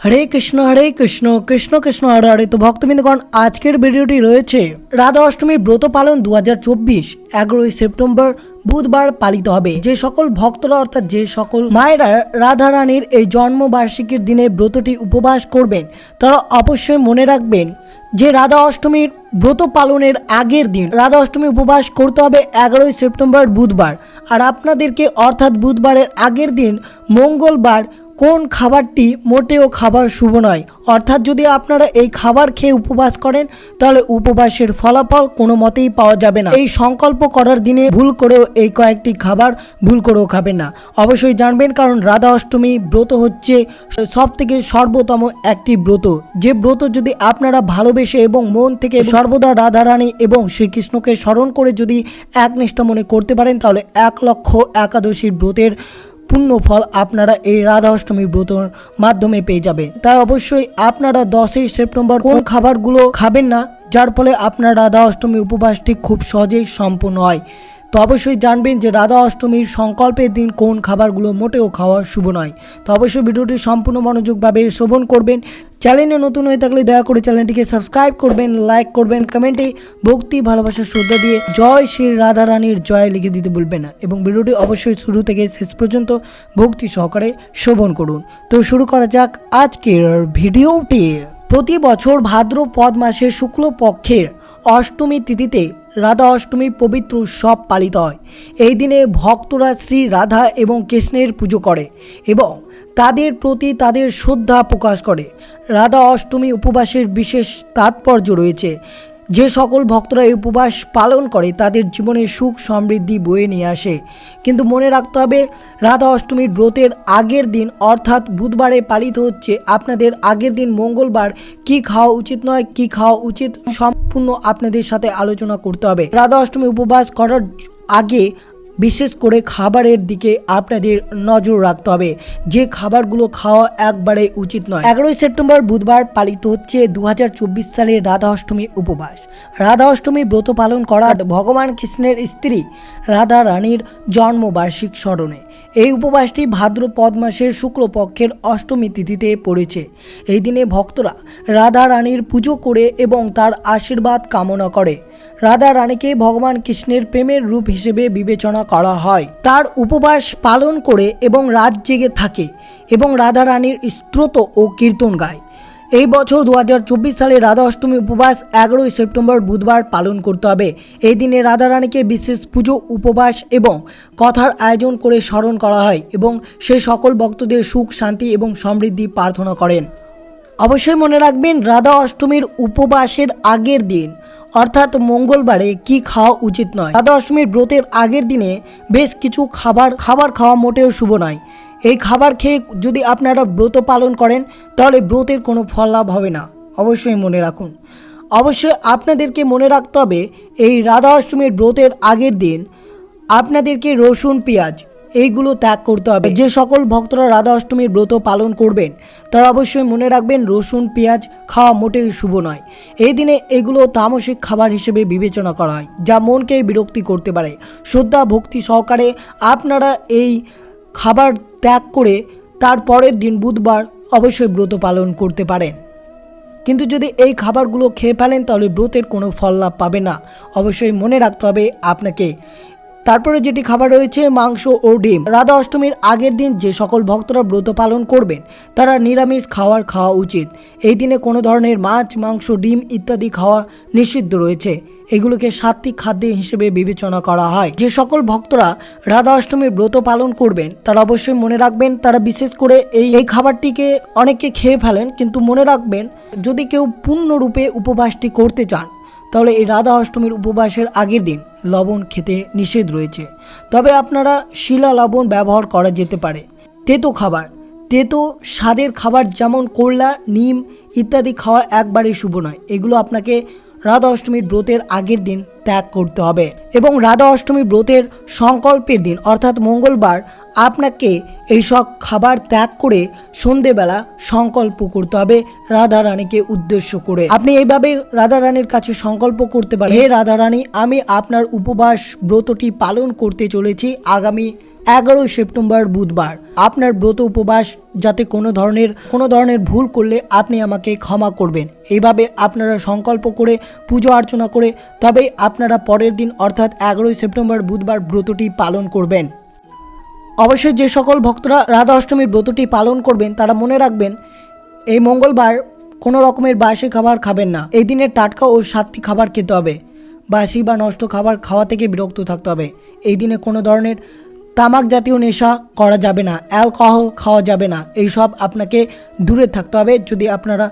হরে কৃষ্ণ হরে কৃষ্ণ কৃষ্ণ কৃষ্ণ, হরে হরে। তো ভক্তবৃন্দগণ আজকের ভিডিওটি রয়েছে রাধা অষ্টমীর ব্রত পালন দু হাজার চব্বিশ, এগারোই সেপ্টেম্বর বুধবার পালিত হবে। যে সকল ভক্তরা, অর্থাৎ যে সকল মায়েরা রাধা রানীর এই জন্মবার্ষিকীর দিনে ব্রতটি উপবাস করবেন, তারা অবশ্যই মনে রাখবেন যে রাধা অষ্টমীর ব্রত পালনের আগের দিন রাধা অষ্টমী উপবাস করতে হবে এগারোই সেপ্টেম্বর বুধবার। আর আপনাদেরকে, অর্থাৎ বুধবারের আগের দিন মঙ্গলবার কোন খাবারটি মোটেও খাবার শুভ নয়। অর্থাৎ যদি আপনারা এই খাবার খেয়ে উপবাস করেন, তাহলে উপবাসের ফলাফল কোনো মতেই পাওয়া যাবে না। এই সংকল্প করার দিনে ভুল করেও এই কয়েকটি খাবার ভুল করেও খাবেন না। অবশ্যই জানবেন, কারণ রাধা অষ্টমী ব্রত হচ্ছে সব থেকে সর্বোত্তম একটি ব্রত। যে ব্রত যদি আপনারা ভালোবেসে এবং মন থেকে সর্বদা রাধা রানী এবং শ্রীকৃষ্ণকে স্মরণ করে যদি একনিষ্ঠ মনে করতে পারেন, তাহলে এক লক্ষ একাদশীর ব্রতের পূর্ণ ফল আপনারা এই রাধা অষ্টমী ব্রতর মাধ্যমে পেয়ে যাবেন। তাই অবশ্যই আপনারা দশই সেপ্টেম্বর কোন খাবারগুলো খাবেন না, যার ফলে আপনার রাধা অষ্টমী উপবাসটি খুব সহজেই সম্পূর্ণ হয়। তো অবশ্যই জানবেন যে রাধা অষ্টমীর সংকল্পের দিন কোন খাবারগুলো মোটেও খাওয়া শুভ নয়। তো অবশ্যই ভিডিওটি সম্পূর্ণ মনোযোগভাবে শ্রবণ করবেন। চ্যানেলে নতুন হয়ে থাকলে দয়া করে চ্যানেলটিকে সাবস্ক্রাইব করবেন, লাইক করবেন, কমেন্টে ভক্তি, ভালোবাসা, শ্রদ্ধা দিয়ে জয় শ্রী রাধা রানীর জয় লিখে দিতে ভুলবেন না এবং ভিডিওটি অবশ্যই শুরু থেকে শেষ পর্যন্ত ভক্তি সহকারে শ্রবণ করুন। তো শুরু করা যাক আজকের ভিডিওটি। প্রতি বছর ভাদ্র পদ মাসের শুক্লপক্ষের অষ্টমী তিথিতে রাধা অষ্টমী পবিত্র উৎসব পালিত হয়। এই দিনে ভক্তরা শ্রী রাধা এবং কৃষ্ণের পুজো করে এবং তাদের প্রতি তাদের শ্রদ্ধা প্রকাশ করে। রাধা অষ্টমী উপবাসের বিশেষ তাৎপর্য রয়েছে। যে সকল ভক্তরা এই উপবাস পালন করে তাদের জীবনে সুখ সমৃদ্ধি বয়ে নিয়ে আসে। কিন্তু মনে রাখতে হবে, রাধা অষ্টমীর ব্রতের আগের দিন, অর্থাৎ বুধবারে পালিত হচ্ছে আপনাদের আগের দিন মঙ্গলবার, কি খাওয়া উচিত নয়, কি খাওয়া উচিত সম্পূর্ণ আপনাদের সাথে আলোচনা করতে হবে। রাধা অষ্টমী উপবাস করার আগে বিশেষ করে খাবারের দিকে আপনাদের নজর রাখতে হবে। যে খাবারগুলো খাওয়া একবারে উচিত নয়। এগারোই সেপ্টেম্বর বুধবার পালিত হচ্ছে দু হাজার চব্বিশ সালের রাধা অষ্টমী উপবাস। রাধা অষ্টমী ব্রত পালন করা ভগবান কৃষ্ণের স্ত্রী রাধা রানীর জন্মবার্ষিক স্মরণে। এই উপবাসটি ভাদ্রপদ মাসের শুক্লপক্ষের অষ্টমী তিথিতে পড়েছে। এই দিনে ভক্তরা রাধা রানীর পুজো করে এবং তার আশীর্বাদ কামনা করে। রাধা রানীকে ভগবান কৃষ্ণের প্রেমের রূপ হিসেবে বিবেচনা করা হয়। তার উপবাস পালন করে এবং রাত জেগে থাকে এবং রাধা রানীর স্ত্রোত ও কীর্তন গায়। এই বছর দু হাজার চব্বিশ সালে রাধা অষ্টমী উপবাস এগারোই সেপ্টেম্বর বুধবার পালন করতে হবে। এই দিনে রাধা রানীকে বিশেষ পুজো, উপবাস এবং কথার আয়োজন করে স্মরণ করা হয় এবং সে সকল ভক্তদের সুখ, শান্তি এবং সমৃদ্ধি প্রার্থনা করেন। অবশ্যই মনে রাখবেন, রাধা অষ্টমীর উপবাসের আগের দিন অর্থাৎ মঙ্গলবারে কি খাওয়া উচিত নয়? অষ্টমীর ব্রতের আগের দিনে বেশ কিছু খাবার খাবার খাওয়া মোটেও শুভ নয়। এই খাবার খেয়ে যদি আপনারা ব্রত পালন করেন, তাহলে ব্রতের কোনো ফল লাভ হবে না। অবশ্যই মনে রাখুন। অবশ্যই আপনাদেরকে মনে রাখতে হবে, এই রাধা অষ্টমীর ব্রতের আগের দিন আপনাদেরকে রসুন, পেঁয়াজ এইগুলো ত্যাগ করতে হবে। যে সকল ভক্তরা রাধা অষ্টমীর ব্রত পালন করবেন, তারা অবশ্যই মনে রাখবেন রসুন, পেঁয়াজ খাওয়া মোটেই শুভ নয়। এই দিনে এগুলো তামসিক খাবার হিসেবে বিবেচনা করা হয়, যা মনকে বিরক্তি করতে পারে। শ্রদ্ধা, ভক্তি সহকারে আপনারা এই খাবার ত্যাগ করে তার পরের দিন বুধবার অবশ্যই ব্রত পালন করতে পারেন। কিন্তু যদি এই খাবারগুলো খেয়ে ফেলেন, তাহলে ব্রতের কোনো ফল লাভ পাবে না। অবশ্যই মনে রাখতে হবে আপনাকে তারপরে যেটি খাবার রয়েছে, মাংস ও ডিম। রাধা অষ্টমীর আগের দিন যে সকল ভক্তরা ব্রত পালন করবেন, তারা নিরামিষ খাবার খাওয়া উচিত। এই দিনে কোনো ধরনের মাছ, মাংস, ডিম ইত্যাদি খাওয়া নিষিদ্ধ রয়েছে। এগুলোকে সাত্বিক খাদ্য হিসেবে বিবেচনা করা হয়। যে সকল ভক্তরা রাধা অষ্টমীর ব্রত পালন করবেন, তারা অবশ্যই মনে রাখবেন, তারা বিশেষ করে এই এই খাবারটিকে অনেকে খেয়ে ফেলেন, কিন্তু মনে রাখবেন, যদি কেউ পূর্ণরূপে উপবাসটি করতে চান তাহলে এই রাধা অষ্টমীর উপবাসের আগের দিন লবণ খেতে নিষেধ রয়েছে। তবে আপনারা শিলা লবণ ব্যবহার করা যেতে পারে। তেতো খাবার, তেতো স্বাদের খাবার যেমন করলা, নিম ইত্যাদি খাওয়া একবারেই শুভ নয়। এগুলো আপনাকে রাধা অষ্টমীর ব্রতের আগের দিন ত্যাগ করতে হবে। এবং রাধা অষ্টমী ব্রতের সংকল্পের দিন, অর্থাৎ মঙ্গলবার আপনাকে এইসব খাবার ত্যাগ করে সন্ধেবেলা সংকল্প করতে হবে রাধা রানীকে উদ্দেশ্য করে। আপনি এইভাবে রাধা রানীর কাছে সংকল্প করতে পারেন। হে রাধা রানী আমি আপনার উপবাস ব্রতটি পালন করতে চলেছি আগামী এগারোই সেপ্টেম্বর বুধবার। আপনার ব্রত উপবাস যাতে কোনো ধরনের কোনো ধরনের ভুল করলে আপনি আমাকে ক্ষমা করবেন। এইভাবে আপনারা সংকল্প করে, পুজো অর্চনা করে তবেই আপনারা পরের দিন অর্থাৎ এগারোই সেপ্টেম্বর বুধবার ব্রতটি পালন করবেন। অবশ্যই যে সকল ভক্তরা রাধা অষ্টমীর ব্রতটি পালন করবেন, তারা মনে রাখবেন, এই মঙ্গলবার কোনো রকমের বাসি খাবার খাবেন না। এই দিনের টাটকা ও সাতটি খাবার খেতে হবে। বাসি বা নষ্ট খাবার খাওয়া থেকে বিরক্ত থাকতে হবে। এই দিনে কোনো ধরনের তামাক জাতীয় নেশা করা যাবে না, অ্যালকোহল খাওয়া যাবে না, এইসব আপনাকে দূরে থাকতে হবে। যদি আপনারা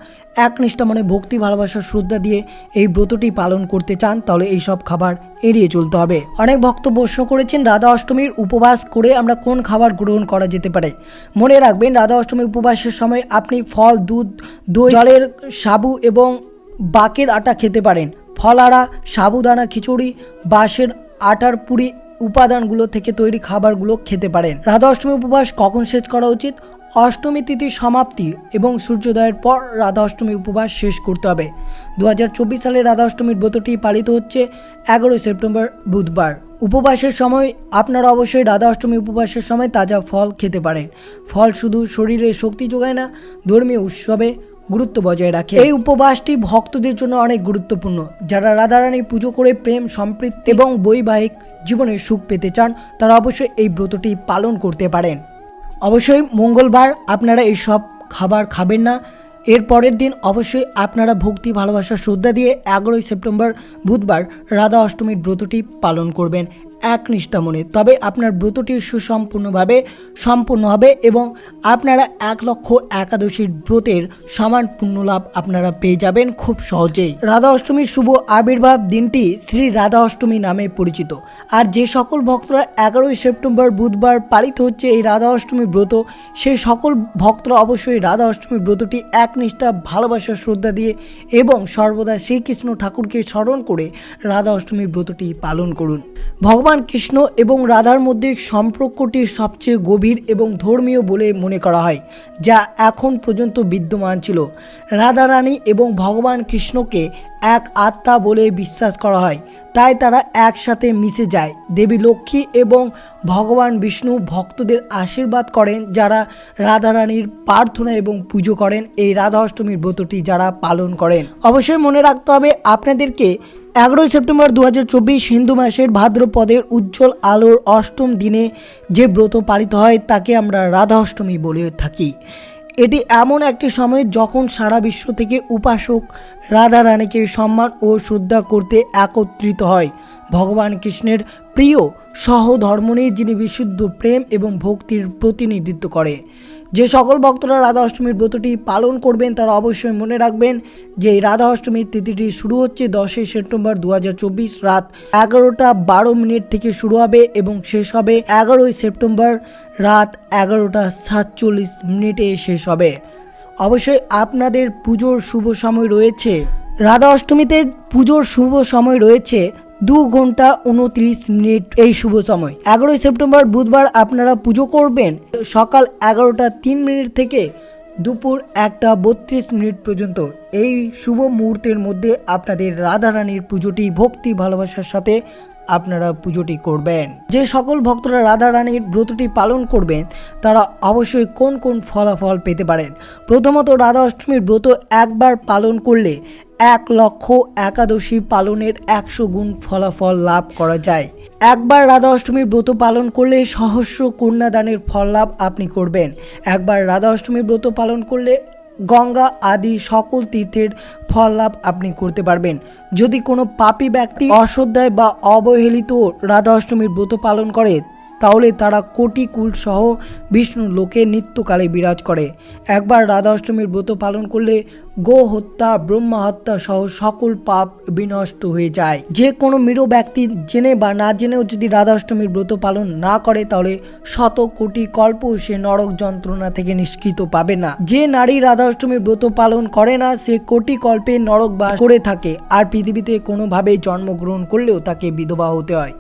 একনিষ্ঠা মানে ভক্তি ভালোবাসা শ্রদ্ধা দিয়ে এই ব্রতটি পালন করতে চান, তাহলে এই সব খাবার এড়িয়ে চলতে হবে। অনেক ভক্ত প্রশ্ন করেছেন, রাধা অষ্টমীর উপবাস করে আমরা কোন খাবার গ্রহণ করা যেতে পারে? মনে রাখবেন, রাধা অষ্টমী উপবাসের সময় আপনি ফল, দুধ, দই, জলের সাবু এবং বাকের আটা খেতে পারেন। ফলারা সাবুদানা খিচুড়ি, বাঁশের আটার পুরি উপাদানগুলো থেকে তৈরি খাবারগুলো খেতে পারেন। রাধা অষ্টমী উপবাস কখন শেষ করা উচিত? অষ্টমী তিথির সমাপ্তি এবং সূর্যোদয়ের পর রাধা অষ্টমী উপবাস শেষ করতে হবে। দু হাজার চব্বিশ সালে রাধা অষ্টমীর ব্রতটি পালিত হচ্ছে এগারোই সেপ্টেম্বর, বুধবার। উপবাসের সময় আপনারা অবশ্যই রাধা অষ্টমী উপবাসের সময় তাজা ফল খেতে পারেন। ফল শুধু শরীরে শক্তি যোগায় না, ধর্মীয় উৎসবে গুরুত্ব বজায় রাখে। এই উপবাসটি ভক্তদের জন্য অনেক গুরুত্বপূর্ণ। যারা রাধারানী পুজো করে প্রেম সম্পৃক্তি এবং বৈবাহিক জীবনে সুখ পেতে চান, তারা অবশ্যই এই ব্রতটি পালন করতে পারেন। অবশ্যই মঙ্গলবার আপনারা এইসব খাবার খাবেন না। এর পরের দিন অবশ্যই আপনারা ভক্তি, ভালোবাসা, শ্রদ্ধা দিয়ে এগারোই সেপ্টেম্বর বুধবার রাধা অষ্টমীর ব্রতটি পালন করবেন। এক নিষ্ঠা মনে তবে আপনার ব্রতটি সুসম্পূর্ণভাবে সম্পূর্ণ হবে এবং আপনারা এক লক্ষ একাদশীর ব্রতের সমান পুণ্যলাভ আপনারা পেয়ে যাবেন খুব সহজেই। রাধা অষ্টমীর শুভ আবির্ভাব দিনটি শ্রী রাধা অষ্টমী নামে পরিচিত। আর যে সকল ভক্তরা এগারোই সেপ্টেম্বর বুধবার পালিত হচ্ছে এই রাধা অষ্টমী ব্রত, সেই সকল ভক্তরা অবশ্যই রাধা অষ্টমী ব্রতটি একনিষ্ঠা ভালোবাসা শ্রদ্ধা দিয়ে এবং সর্বদা শ্রীকৃষ্ণ ঠাকুরকে স্মরণ করে রাধা অষ্টমীর ব্রতটি পালন করুন। ভগবান কৃষ্ণ এবং রাধার মধ্যে সম্পর্কটি সবচেয়ে গভীর এবং ধর্মীয় বলে মনে করা হয়, যা এখন পর্যন্ত বিদ্যমান ছিল। রাধারানী এবং ভগবান কৃষ্ণকে এক আত্মা বলে বিশ্বাস করা হয়। তাই তারা একসাথে মিশে যায়। দেবী লক্ষ্মী এবং ভগবান বিষ্ণু ভক্তদের আশীর্বাদ করেন যারা রাধারানীর প্রার্থনা এবং পুজো করেন। এই রাধা অষ্টমীর ব্রতটি যারা পালন করেন। অবশ্যই মনে রাখতে হবে, আপনাদেরকে এগারোই সেপ্টেম্বর দু হাজার চব্বিশ হিন্দু মাসের ভাদ্রপদের উজ্জ্বল আলোর অষ্টম দিনে যে ব্রত পালিত হয়, তাকে আমরা রাধা অষ্টমী বলে থাকি। এটি এমন একটি সময় যখন সারা বিশ্ব থেকে উপাসক রাধা রানীকে সম্মান ও শ্রদ্ধা করতে একত্রিত হয়। ভগবান কৃষ্ণের প্রিয় সহধর্মণী যিনি বিশুদ্ধ প্রেম এবং ভক্তির প্রতিনিধিত্ব করে। যে সকল ভক্তরা রাধা অষ্টমীর ব্রতটি পালন করবেন, তারা অবশ্যই মনে রাখবেন যে রাধা অষ্টমীর তিথিটি শুরু হচ্ছে দশই সেপ্টেম্বর দু হাজার চব্বিশ রাত এগারোটা বারো মিনিট থেকে শুরু হবে এবং শেষ হবে এগারোই সেপ্টেম্বর রাত এগারোটা সাতচল্লিশ মিনিটে শেষ হবে। অবশ্যই আপনাদের পুজোর শুভ সময় রয়েছে। রাধা অষ্টমীতে পুজোর শুভ সময় রয়েছে। দু ঘণ্টা উনত্রিশ মিনিট এই শুভ সময়। এগারোই সেপ্টেম্বর বুধবার আপনারা পুজো করবেন। সকাল এগারোটা তিন মিনিট থেকে দুপুর একটা বত্রিশ মিনিট পর্যন্ত। এই শুভ মুহূর্তের মধ্যে আপনাদের রাধারানীর পুজোটি, ভক্তি ভালোবাসার সাথে আপনারা পুজোটি করবেন। যে সকল ভক্তরা রাধা রানীর ব্রতটি পালন করবেন, তারা অবশ্যই কোন কোন ফলাফল পেতে পারেন। প্রথমত রাধা অষ্টমীর ব্রত একবার পালন করলে এক লক্ষ একাদশী পালনের একশো গুণ ফলাফল লাভ করা যায়। একবার রাধা অষ্টমীর ব্রত পালন করলে সহস্র কন্যাদানের ফল লাভ আপনি করবেন। একবার রাধা অষ্টমীর ব্রত পালন করলে গঙ্গা আদি সকল তীর্থের ফল লাভ আপনি করতে পারবেন। যদি কোনো পাপী ব্যক্তি অশ্রদ্ধায় বা অবহেলিত রাধা অষ্টমীর ব্রত পালন করে তাহলে তারা কোটি কুল সহ বিষ্ণু লোকে নিত্যকালে বিরাজ করে। একবার রাধা অষ্টমীর ব্রত পালন করলে গো হত্যা ব্রহ্মা হত্যা সহ সকল পাপ বিনষ্ট হয়ে যায়। যে কোনো মৃত ব্যক্তি জেনে বা না জেনেও যদি রাধা অষ্টমীর ব্রত পালন না করে, তাহলে শত কোটি কল্প সে নরক যন্ত্রণা থেকে নিষ্কৃত পাবে না। যে নারী রাধা অষ্টমীর ব্রত পালন করে না, সে কোটি কল্পে নরক বাস করে থাকে। আর পৃথিবীতে কোনোভাবে জন্মগ্রহণ করলেও তাকে বিধবা হতে হয়।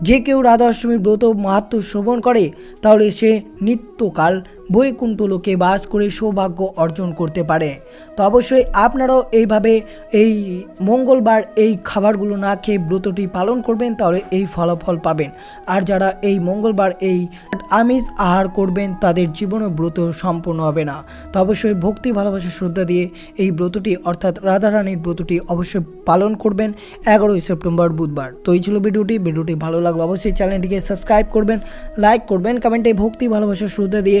যে কেউ রাধা অষ্টমীর ব্রত মাহাত্ম শ্রবণ করে তাহলে সে নিত্যকাল বৈকুণ্ঠ লোকে বাস করে সৌভাগ্য অর্জন করতে পারে। তো অবশ্যই আপনারাও এইভাবে এই মঙ্গলবার এই খাবারগুলো না খেয়ে ব্রতটি পালন করবেন, তাহলে এই ফলাফল পাবেন। আর যারা এই মঙ্গলবার এই আমিষ আহার করবেন, তাদের জীবনে ব্রত সম্পূর্ণ হবে না। তো অবশ্যই ভক্তি, ভালোবাসা, শ্রদ্ধা দিয়ে এই ব্রতটি, অর্থাৎ রাধারানীর ব্রতটি অবশ্যই পালন করবেন এগারোই সেপ্টেম্বর বুধবার। তো এই ছিল ভিডিওটি। ভিডিওটি ভালো লাগল অবশ্যই চ্যানেলটিকে সাবস্ক্রাইব করবেন, লাইক করবেন, কমেন্টে ভক্তি, ভালোবাসা, শ্রদ্ধা দিয়ে